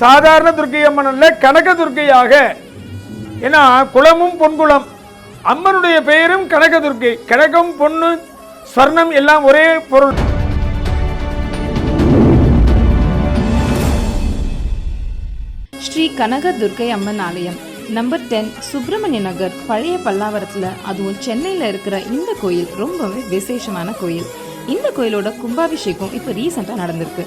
சாதாரண துர்க்கை அம்மன் அல்ல கனக துர்க்கையாக. ஏன்னா குளமும் பொன்குளம் அம்மனுடைய பெயரும் கனக துர்க்கை. கனகம் பொண்ணு ஸ்வர்ணம் எல்லாம் ஒரே பொருள். ஸ்ரீ கனக துர்க்கை அம்மன் ஆலயம் நம்பர் டென் சுப்பிரமணிய நகர் பழைய பல்லாவரத்தில். அதுவும் சென்னையில் இருக்கிற இந்த கோயில் ரொம்பவே விசேஷமான கோயில். இந்த கோயிலோட கும்பாபிஷேகம் இப்போ ரீசெண்டாக நடந்திருக்கு.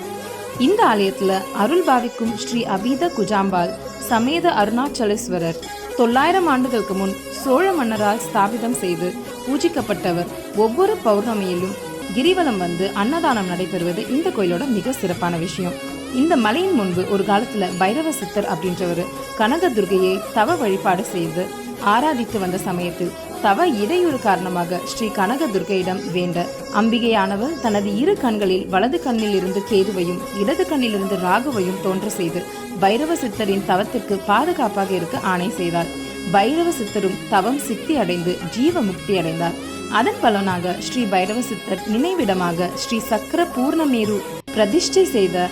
இந்த ஆலயத்துல அருள் பாவிக்கும் ஸ்ரீ அபீத குஜாம்பாள் சமேத அருணாச்சலேஸ்வரர் தொள்ளாயிரம் ஆண்டுகளுக்கு முன் சோழ மன்னரால் ஸ்தாபிதம் செய்து பூஜிக்கப்பட்டவர் ஒவ்வொரு பௌர்ணமியிலும் கிரிவலம் வந்து அன்னதானம் நடைபெறுவது இந்த கோயிலோட மிக சிறப்பான விஷயம். இந்த மலையின் முன்பு ஒரு காலத்துல பைரவ சித்தர் அப்படின்றவர் கனக துர்கையை தவ வழிபாடு செய்து ஆராதித்து வந்த சமயத்தில் தவ இடையூறு காரணமாக ஸ்ரீ கனக துர்கையிடம் வேண்ட அம்பிகையானவர் தனது இரு கண்களில் வலது கண்ணில் இருந்து கேதுவையும் இடது கண்ணிலிருந்து ராகுவையும் தோன்ற செய்து பைரவ சித்தரின் தவத்திற்கு பாதுகாப்பாக இருக்க ஆணை செய்தார். பைரவ சித்தரும் தவம் சித்தி அடைந்து ஜீவ முக்தி அடைந்தார். அதன் பலனாக ஸ்ரீ பைரவ சித்தர் நினைவிடமாக ஸ்ரீ சக்கர பூர்ணமேரு பிரதிஷ்டை செய்த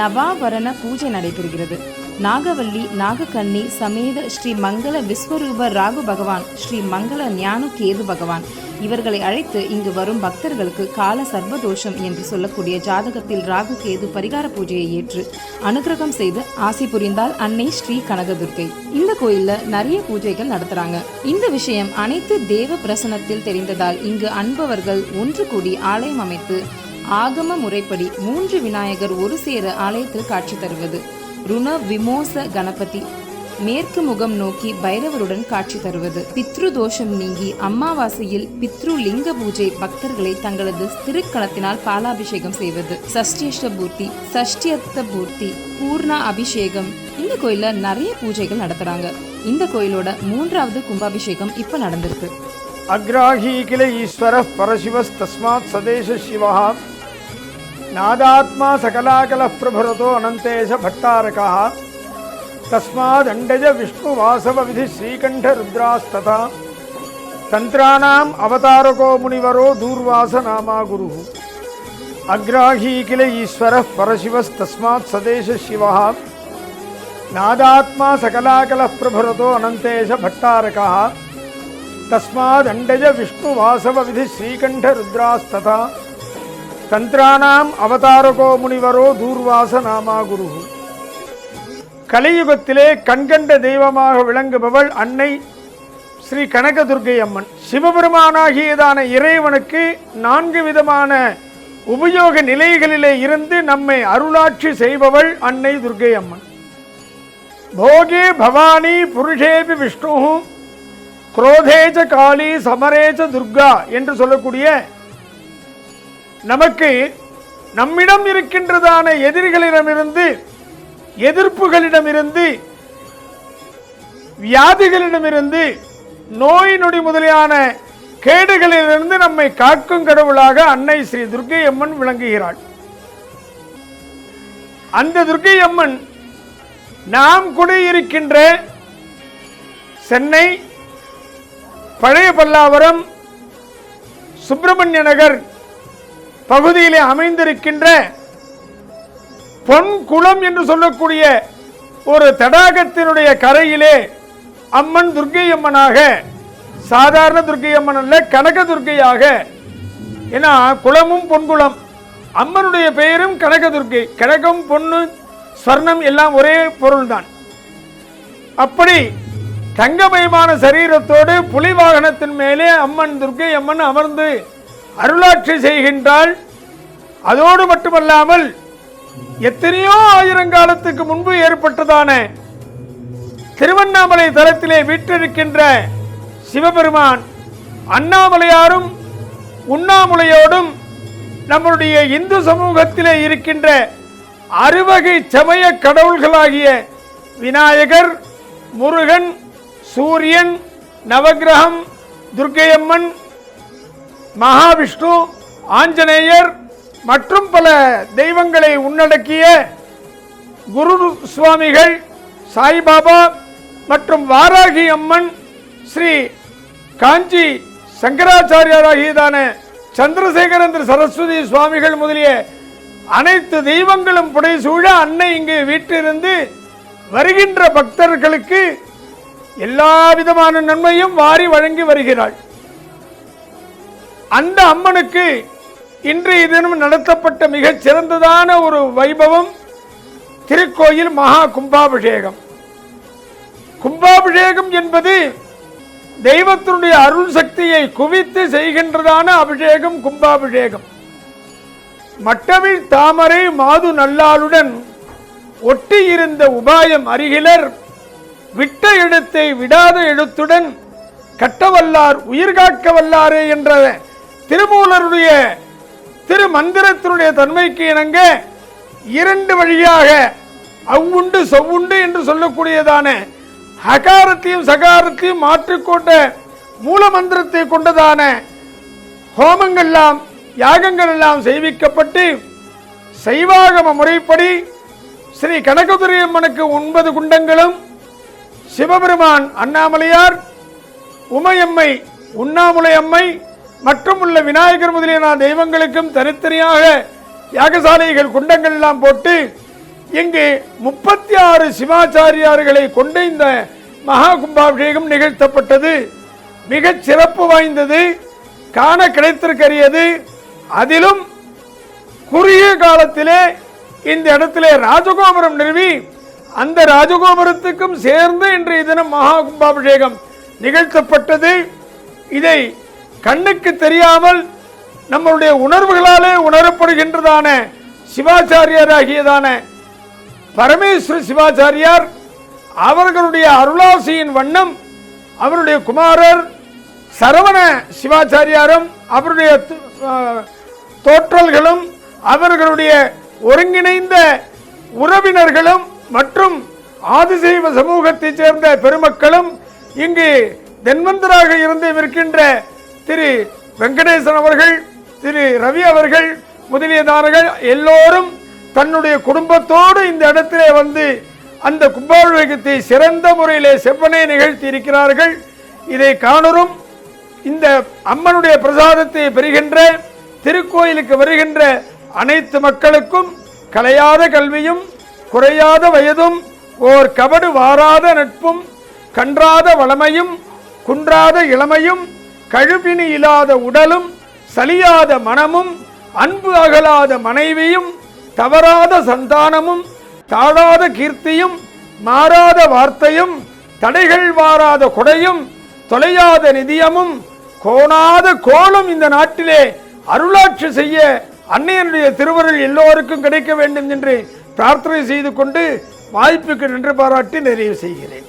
நவாவரண பூஜை நடைபெறுகிறது. நாகவல்லி நாகக்கண்ணி சமேத ஸ்ரீ மங்கள விஸ்வரூப ராகு பகவான் ஸ்ரீ மங்கள ஞானு கேது பகவான். இவர்களை அழைத்து இங்கு வரும் பக்தர்களுக்கு கால சர்வதோஷம் என்று சொல்லக்கூடிய ஜாதகத்தில் ராகு கேது பரிகார பூஜையை ஏற்று அனுகிரகம் செய்து ஆசி புரிந்தால் அன்னை ஸ்ரீ கனகதுர்கை. இந்த கோயில்ல நிறைய பூஜைகள் நடத்துறாங்க. இந்த விஷயம் அனைத்து தேவ பிரசனத்தில் தெரிந்ததால் இங்கு அன்பவர்கள் ஒன்று கூடி ஆலயம் அமைத்து ஆகம முறைப்படி மூன்று விநாயகர் ஒரு சேர ஆலயத்தில் காட்சி தருவது. ருண விமோச கணபதி. மேற்கு முகம் நோக்கி பைரவருடன் காட்சி தருவது. பித்ரு தோஷம் நீங்கி அம்மாவாசையில் பித்ரு லிங்க பூஜை பக்தர்களை தங்களது திருக்கணத்தினால் பாலாபிஷேகம் செய்வது. சஷ்டியஷ்ட பூர்த்தி சஷ்டியத்த பூர்த்தி பூர்ணா அபிஷேகம். இந்த கோயில்ல நிறைய பூஜைகள் நடத்துறாங்க. இந்த கோயிலோட மூன்றாவது கும்பாபிஷேகம் இப்ப நடந்திருக்கு. அக்ராஹி கிளை ஈஸ்வர பரசிவஸ்தஸ்மாத் சதேச சிவஹா. नादात्मा सकलाकलः प्रभुरतो अनन्तेश भट्टारकः। विष्णुवासव विष्णुवासवविधिः श्रीकण्ठरुद्रास्तथा। तन्त्राणाम् अवतारको मुनिवरो दूर्वासना गुर। अग्राही किल ईश्वरः परशिवस्तस्मात् सदेशशिवः नादात्मा सकलाकलः भट्टारक अनन्तेश विष्णुवासव विधि श्रीकंठ श्रीकण्ठरुद्रास्तथा। தந்திரானாம் தந்திராணாம் அவதாரகோ முனிவரோ தூர்வாச நாமா குரு. கலியுகத்திலே கண்கண்ட தெய்வமாக விளங்குபவள் அன்னை ஸ்ரீ கனகதுர்கை அம்மன் சிவபெருமானாகியதான இறைவனுக்கு நான்கு விதமான உபயோக நிலைகளிலே இருந்து நம்மை அருளாட்சி செய்பவள் அன்னை துர்க்கை அம்மன் போகே பவானி புருஷேபி விஷ்ணு குரோதேஜ காளி சமரேஜ துர்கா என்று சொல்லக்கூடிய நமக்கு நம்மிடம் இருக்கின்றதான எதிரிகளிடமிருந்து எதிர்ப்புகளிடமிருந்து வியாதிகளிடமிருந்து நோய் நொடி முதலியான கேடுகளிலிருந்து நம்மை காக்கும் கடவுளாக அன்னை ஸ்ரீ துர்க்கை அம்மன் விளங்குகிறாள். அந்த துர்க்கை அம்மன் நாம் குடியிருக்கின்ற சென்னை பழைய பல்லாவரம் சுப்பிரமணிய நகர் பகுதியிலே அமைந்திருக்கின்ற பொன் குளம் என்று சொல்லக்கூடிய ஒரு தடாகத்தினுடைய கரையிலே அம்மன் துர்க்கை அம்மனாக சாதாரண துர்க்கை அம்மன் அல்ல கனக துர்க்கையாக ஏன்னா குளமும் பொன்குளம் அம்மனுடைய பெயரும் கனக துர்க்கை கனகம் பொண்ணு ஸ்வர்ணம் எல்லாம் ஒரே பொருள்தான். அப்படி தங்கமயமான சரீரத்தோடு புலி வாகனத்தின் மேலே அம்மன் துர்க்கை அம்மன் அமர்ந்து அருளாட்சி செய்கின்றாள். அதோடு மட்டுமல்லாமல் எத்தனையோ ஆயிரங்காலத்துக்கு முன்பு ஏற்பட்டதான திருவண்ணாமலை தலத்திலே வீற்றிருக்கின்ற சிவபெருமான் அண்ணாமலையாரும் உண்ணாமுலையோடும் நம்முடைய இந்து சமூகத்திலே இருக்கின்ற அறுவகை சமய கடவுள்களாகிய விநாயகர் முருகன் சூரியன் நவக்கிரகம் துர்க்கையம்மன் மகாவிஷ்ணு ஆஞ்சநேயர் மற்றும் பல தெய்வங்களை உள்ளடக்கிய குரு சுவாமிகள் சாய்பாபா மற்றும் வாராகி அம்மன் ஸ்ரீ காஞ்சி சங்கராச்சாரியாராகியதான சந்திரசேகரந்திர சரஸ்வதி சுவாமிகள் முதலிய அனைத்து தெய்வங்களும் புடைசூழ அன்னை இங்கு வீட்டிலிருந்து வருகின்ற பக்தர்களுக்கு எல்லா விதமான நன்மையும் வாரி வழங்கி வருகிறாள். அந்த அம்மனுக்கு இன்றைய தினம் நடத்தப்பட்ட மிகச் சிறந்ததான ஒரு வைபவம் திருக்கோயில் மகா கும்பாபிஷேகம். கும்பாபிஷேகம் என்பது தெய்வத்தினுடைய அருள் சக்தியை குவித்து செய்கின்றதான அபிஷேகம் கும்பாபிஷேகம். மட்டவில் தாமரை மாது நல்லாளுடன் ஒட்டி இருந்த உபாயம் அருகிலர் விட்ட எழுத்தை விடாத எழுத்துடன் கட்டவல்லார் உயிர் காக்க வல்லாரே என்ற திருமூலருடைய திருமந்திரத்தினுடைய தன்மைக்கு இணங்க இரண்டு வழியாக அவ்வுண்டு சொவ்வுண்டு என்று சொல்லக்கூடியதான ஹகாரத்தையும் சகாரத்தையும் மாற்றிக்கொண்ட மூல மந்திரத்தை கொண்டதான ஹோமங்கள்லாம் யாகங்கள் எல்லாம் செய்விக்கப்பட்டு சைவாகம முறைப்படி ஸ்ரீ கனகதுரியம்மனுக்கு ஒன்பது குண்டங்களும் சிவபெருமான் அண்ணாமலையார் உமையம்மை உண்ணாமுலை அம்மை மற்றும் உள்ள விநாயகர் முதலியான தெய்வங்களுக்கும் தனித்தனியாக யாகசாலைகள் குண்டங்கள் எல்லாம் போட்டு இங்கு முப்பத்தி ஆறு சிவாச்சாரியார்களை கொண்டு இந்த மகா கும்பாபிஷேகம் நிகழ்த்தப்பட்டது. மிகச் சிறப்பு வாய்ந்தது காண கிடைத்திருக்கரியது. அதிலும் குறுகிய காலத்திலே இந்த இடத்திலே ராஜகோபுரம் நிறுவி அந்த ராஜகோபுரத்துக்கும் சேர்ந்து இன்றைய தினம் மகா கும்பாபிஷேகம் நிகழ்த்தப்பட்டது. இதை கண்ணுக்கு தெரியாமல் நம்மளுடைய உணர்வுகளாலே உணரப்படுகின்றதான சிவாச்சாரியராகியதான பரமேஸ்வர சிவாச்சாரியார் அவர்களுடைய அருளாசியின் வண்ணம் அவருடைய குமாரர் சரவண சிவாச்சாரியாரும் அவருடைய தோற்றல்களும் அவர்களுடைய ஒருங்கிணைந்த உறவினர்களும் மற்றும் ஆதிசைவ சமூகத்தைச் சேர்ந்த பெருமக்களும் இங்கு தென்வந்தராக இருந்து இருக்கின்ற திரு வெங்கடேசன் அவர்கள் திரு ரவி அவர்கள் முதலியதானர்கள் எல்லோரும் தன்னுடைய குடும்பத்தோடு இந்த இடத்திலே வந்து அந்த கும்பாபிஷேகத்தை சிறந்த முறையிலே செவ்வனே நிகழ்த்தி இருக்கிறார்கள். இதை காணரும் இந்த அம்மனுடைய பிரசாதத்தை பெறுகின்ற திருக்கோயிலுக்கு வருகின்ற அனைத்து மக்களுக்கும் கலையாத கல்வியும் குறையாத வயதும் ஓர் கபடு வாராத நட்பும் கன்றாத வளமையும் குன்றாத இளமையும் கழுவினி இல்லாத உடலும் சலியாத மனமும் அன்பு அகலாத மனைவியும் தவறாத சந்தானமும் தாழாத கீர்த்தியும் மாறாத வார்த்தையும் தடைகள் வாராத கொடையும் தொலையாத நிதியமும் கோணாத கோலம் இந்த நாட்டிலே அருளாட்சி செய்ய அன்னையனுடைய திருவருள் எல்லோருக்கும் கிடைக்க வேண்டும் என்று பிரார்த்தனை செய்து கொண்டு வாய்ப்புக்கு நன்றி பாராட்டி நிறைவு செய்கிறேன்.